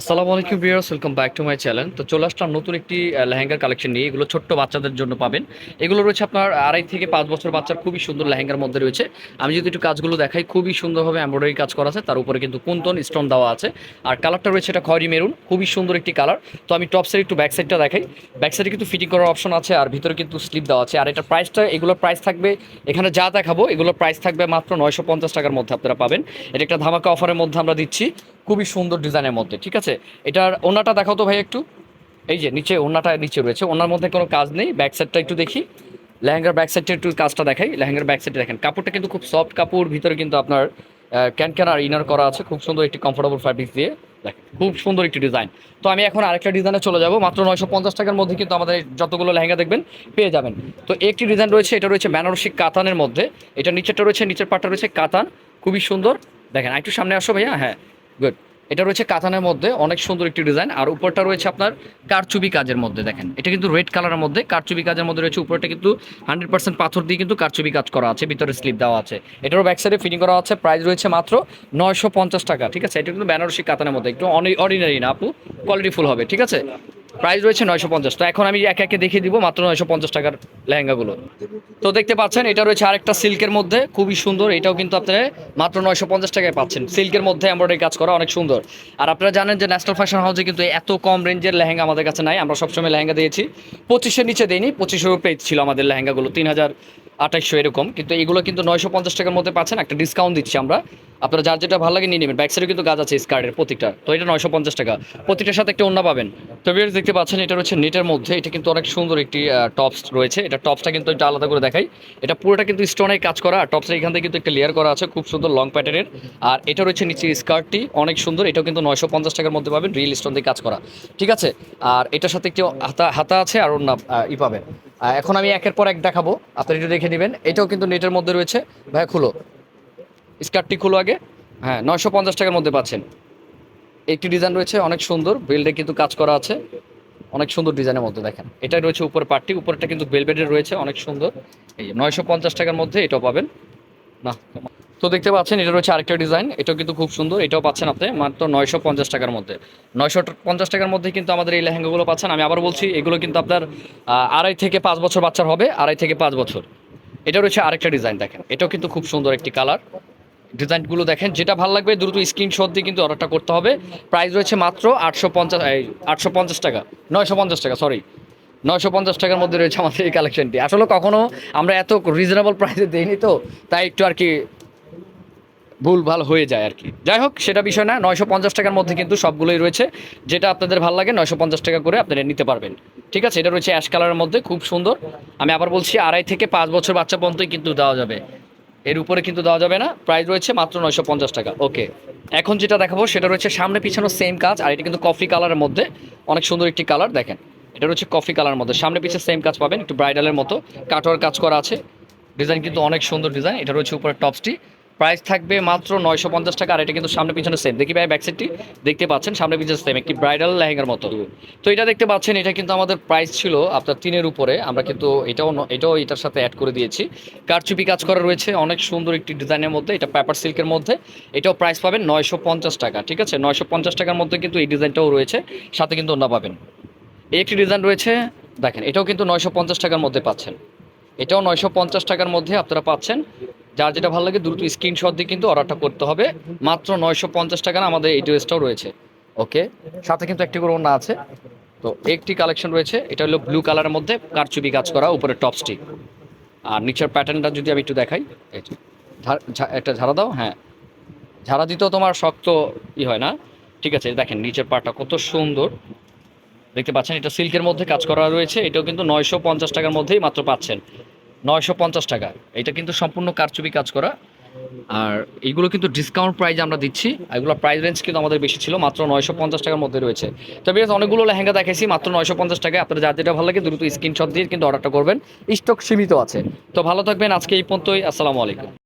আসসালামু আলাইকুম viewers welcome back to my channel তো চলে আসলাম নতুন একটি লেহেঙ্গার কালেকশন নিয়ে। এগুলো ছোট্ট বাচ্চাদের জন্য পাবেন। এগুলো রয়েছে আপনার আড়াই থেকে পাঁচ বছর বাচ্চার খুবই সুন্দর লেহেঙ্গার মধ্যে রয়েছে। আমি যদি একটু কাজগুলো দেখাই, খুবই সুন্দরভাবে এমব্রয়ডারি কাজ করা আছে। তার উপরে কিন্তু কুন্তন স্টোন দেওয়া আছে। আর কালারটা রয়েছে এটা খয়রি মেরুন, খুবই সুন্দর একটি কালার তো আমি টপসের একটু ব্যাক সাইডটা দেখাই। ব্যাক সাইডে কিন্তু ফিটিং করার অপশন আছে, আর ভিতরে কিন্তু স্লিপ দেওয়া আছে। আর এটা প্রাইসটা এগুলোর প্রাইস থাকবে, এখানে যা দেখাবো, এগুলোর প্রাইস থাকবে মাত্র নয়শো পঞ্চাশ টাকার মধ্যে আপনারা পাবেন। এটা একটা ধামাকা অফারের মধ্যে আমরা দিচ্ছি। খুবই সুন্দর ডিজাইনের মধ্যে, ঠিক আছে? এটার ওনাটা দেখাও তো ভাই একটু। এই যে নিচে, ওনাটা নিচে রয়েছে। ওনার মধ্যে কোনো কাজ নেই। ব্যাক সাইডটা একটু দেখি। লেহেঙ্গার ব্যাক সাইডটা একটু কাজটা দেখাই। লেহেঙ্গার ব্যাক সাইডে দেখেন। কাপড়টা কিন্তু খুব সফট কাপড়, ভিতরে কিন্তু আপনার ক্যান ক্যান আর ইনার করা আছে। খুব সুন্দর একটি কমফোর্টেবল ফ্যাব্রিক দিয়ে। দেখেন খুব সুন্দর একটি ডিজাইন তো আমি এখন আরেকটা ডিজাইনে চলে যাব। মাত্র নয়শো পঞ্চাশ টাকার মধ্যে কিন্তু আমাদের যতগুলো লেহেঙ্গা দেখবেন পেয়ে যাবেন। তো একটি ডিজাইন রয়েছে, এটা রয়েছে বেনারসি কাতানের মধ্যে। এটা নিচেরটা রয়েছে, নিচের পাটটা রয়েছে কাতান। খুবই সুন্দর। দেখেন, একটু সামনে আসো ভাইয়া। হ্যাঁ। গুড এটা রয়েছে কাতানের মধ্যে, অনেক সুন্দর একটি ডিজাইন। আর উপরটা রয়েছে আপনার কারচুবি কাজের মধ্যে, দেখেন। এটা কিন্তু রেড কালারের মধ্যে কারচুবি কাজের মধ্যে রয়েছে, উপরটা কিন্তু হান্ড্রেড পার্সেন্ট পাথর দিয়ে কিন্তু কারচুবি কাজ করা আছে, ভিতরে স্লিপ দেওয়া আছে। এটারও ব্যাক সাইডে ফিটিং করা আছে প্রাইস রয়েছে মাত্র নয়শো পঞ্চাশ টাকা, ঠিক আছে? এটা কিন্তু বেনারসি কাতানের মধ্যে, একটু অর্ডিনারি না আপু কোয়ালিটিফুল হবে, ঠিক আছে? প্রাইস রয়েছে নয়শো পঞ্চাশ। তো এখন আমি একে একে দেখিয়ে দিব মাত্র নয়শো পঞ্চাশ টাকার লেহেঙ্গাগুলো। তো দেখতে পাচ্ছেন, এটা রয়েছে আরেকটা সিল্কের মধ্যে, খুবই সুন্দর। এটাও কিন্তু আপনারা মাত্র নয়শো পঞ্চাশ টাকায় পাচ্ছেন। সিল্কের মধ্যে এমব্রয়ডারি কাজ করা অনেক সুন্দর। আর আপনারা জানেন যে ন্যাশনাল ফ্যাশন হাউসে কিন্তু এত কম রেঞ্জের লেহেঙ্গা আমাদের কাছে নাই। আমরা সবসময় লেহেঙ্গা দিয়েছি। পঁচিশের নিচে দেইনি পঁচিশের উপরে ছিল আমাদের লেহেঙ্গাগুলো, তিন হাজার আঠাইশশো এরকম। কিন্তু এগুলো কিন্তু নয়শো পঞ্চাশ টাকার মধ্যে পাচ্ছেন, একটা ডিসকাউন্ট দিচ্ছি আমরা। আপনারা যার যেটা ভালো লাগে নিয়ে নেবেন। ব্যাক সাইডে কিন্তু গাছ আছে স্কার্টের প্রতিটা। তো এটা নয়শো পঞ্চাশ টাকা। প্রতিটার সাথে একটা অন্য পাবেন। তো দেখতে পাচ্ছেন, এটা হচ্ছে নেটের মধ্যে, এটা কিন্তু অনেক সুন্দর একটি টপস রয়েছে। এটা টপসটা কিন্তু একটু আলাদা করে দেখাই। এটা পুরোটা কিন্তু স্টোনের কাজ করা, আর টপসের এখান থেকে কিন্তু একটা লেয়ার করা আছে, খুব সুন্দর লং প্যাটার্নের আর এটা রয়েছে নিচে স্কার্টটি অনেক সুন্দর, এটাও কিন্তু নয়শো পঞ্চাশ টাকার মধ্যে পাবেন রিয়েল স্টোন দিয়ে কাজ করা। ঠিক আছে? আর এটার সাথে একটি হাতা হাতা আছে, আর অন্য ই পাবেন। এখন আমি একের পর এক দেখাবো, আপনারা একটু দেখে নেবেন। এটাও কিন্তু নেটের মধ্যে রয়েছে। ভাই খুলো। স্কার্টটি খুলো আগে। হ্যাঁ নয়শো পঞ্চাশ টাকার মধ্যে পাচ্ছেন। একটি ডিজাইন রয়েছে, অনেক সুন্দর। বেল্টে কিন্তু কাজ করা আছে। অনেক সুন্দর ডিজাইনের মধ্যে দেখেন। এটা রয়েছে উপর পার্টটি উপরটা কিন্তু বেলবেটের রয়েছে, অনেক সুন্দর। এই নয়শো পঞ্চাশ টাকার মধ্যে এটাও পাবেন। না তো দেখতে পাচ্ছেন, এটা রয়েছে আরেকটা ডিজাইন। এটাও কিন্তু খুব সুন্দর। এটাও পাচ্ছেন আপনি মাত্র নয়শো পঞ্চাশ টাকার মধ্যে। নয়শো পঞ্চাশ টাকার মধ্যে কিন্তু আমাদের এই লেহেঙ্গাগুলো পাচ্ছেন। আমি আবার বলছি, এগুলো কিন্তু আপনার আড়াই থেকে পাঁচ বছর বাচ্চার হবে। আড়াই থেকে পাঁচ বছর। এটা রয়েছে আরেকটা ডিজাইন, দেখেন। এটাও কিন্তু খুব সুন্দর একটি কালার। ডিজাইনগুলো দেখেন, যেটা ভালো লাগবে দ্রুত স্ক্রিনশট দিয়ে কিন্তু অর্ডারটা করতে হবে। প্রাইস রয়েছে মাত্র আটশো পঞ্চাশ আটশো পঞ্চাশ টাকা, নয়শো পঞ্চাশ টাকা সরি নয়শো পঞ্চাশ টাকার মধ্যে রয়েছে আমাদের এই কালেকশনটি আসলে কখনো আমরা এত রিজনেবল প্রাইসে দিইনি তো, তাই একটু আর কি ভুল ভালো হয়ে যায় আর কি। যাই হোক, সেটা বিষয় না, নয়শো পঞ্চাশ টাকার মধ্যে কিন্তু সবগুলোই রয়েছে। যেটা আপনাদের ভালো লাগে, নয়শো পঞ্চাশ টাকা করে আপনারা নিতে পারবেন। ঠিক আছে, এটা রয়েছে অ্যাশ কালারের মধ্যে, খুব সুন্দর। আমি আবার বলছি, আড়াই থেকে পাঁচ বছর বাচ্চা পর্যন্তই কিন্তু দেওয়া যাবে। এর উপরে কিন্তু দেওয়া যাবে না। প্রাইস রয়েছে মাত্র নয়শো পঞ্চাশ টাকা। ওকে এখন যেটা দেখাবো, সেটা রয়েছে সামনে পিছানো সেম কাজ, আর এটা কিন্তু কফি কালারের মধ্যে। অনেক সুন্দর একটি কালার দেখেন। এটা রয়েছে কফি কালার মধ্যে। সামনে পিছে সেম কাজ পাবেন, একটু ব্রাইডালের মতো। কাটোয়ার কাজ করা আছে। ডিজাইন কিন্তু অনেক সুন্দর ডিজাইন এটা রয়েছে উপরে টপসটি প্রাইস থাকবে মাত্র নয়শো পঞ্চাশ টাকা, আর এটা কিন্তু সামনে পিছনে সেম দেখি ভাই ব্যাক সাইডটি দেখতে পাচ্ছেন, সামনে পিছনে সেম একটি ব্রাইডাল লেহেঙ্গার মতো। তো এটা দেখতে পাচ্ছেন, এটা কিন্তু আমাদের প্রাইস ছিল আপনার তিনের উপরে। আমরা কিন্তু এটাও এটাও এটার সাথে অ্যাড করে দিয়েছি। কারচুপি কাজ করা রয়েছে, অনেক সুন্দর একটি ডিজাইনের মধ্যে, এটা পেপার সিল্কের মধ্যে। এটাও প্রাইস পাবেন নয়শো পঞ্চাশ টাকা, ঠিক আছে? নয়শো পঞ্চাশ টাকার মধ্যে কিন্তু এই ডিজাইনটাও রয়েছে, সাথে কিন্তু অন্য পাবেন। এই একটি ডিজাইন রয়েছে, দেখেন, এটাও কিন্তু নয়শো পঞ্চাশ টাকার মধ্যে পাচ্ছেন। এটাও নয়শো পঞ্চাশ টাকার মধ্যে আপনারা পাচ্ছেন। যার যেটা ভালো লাগে দ্রুত স্ক্রিনশট দিয়ে কিন্তু অর্ডারটা করতে হবে। মাত্র নয়শো পঞ্চাশ টাকার আমাদের এই ড্রেসটাও রয়েছে। ওকে সাথে কিন্তু একটি করে অন্য আছে। তো একটি কালেকশন রয়েছে। এটা হলো ব্লু কালারের মধ্যে কারচুপি কাজ করা, উপরে টপস্টিক আর নিচের প্যাটার্নটা যদি আমি একটু দেখাই একটা ঝাড়া দাও হ্যাঁ। ঝাড়া দিতেও তোমার শক্ত ই হয় না। ঠিক আছে, দেখেন নিচের পাটা কত সুন্দর। দেখতে পাচ্ছেন, এটা সিল্কের মধ্যে কাজ করা রয়েছে। এটাও কিন্তু নয়শো পঞ্চাশ টাকার মধ্যেই মাত্র পাচ্ছেন। নয়শো পঞ্চাশ টাকা। এটা কিন্তু সম্পূর্ণ কারচুপি কাজ করা। আর এইগুলো কিন্তু ডিসকাউন্ট প্রাইজ আমরা দিচ্ছি। এগুলো প্রাইস রেঞ্জ কিন্তু আমাদের বেশি ছিল, মাত্র নয়শো পঞ্চাশ টাকার মধ্যে রয়েছে। তবে অনেকগুলো লেহেঙ্গা দেখেছি মাত্র নয়শো পঞ্চাশ টাকায়। আপনারা যার যেটা ভালো লাগে দ্রুত স্ক্রিনশট দিয়ে কিন্তু অর্ডারটা করবেন। স্টক সীমিত আছে। তো ভালো থাকবেন, আজকে এই পর্যন্তই। আসসালামু আলাইকুম।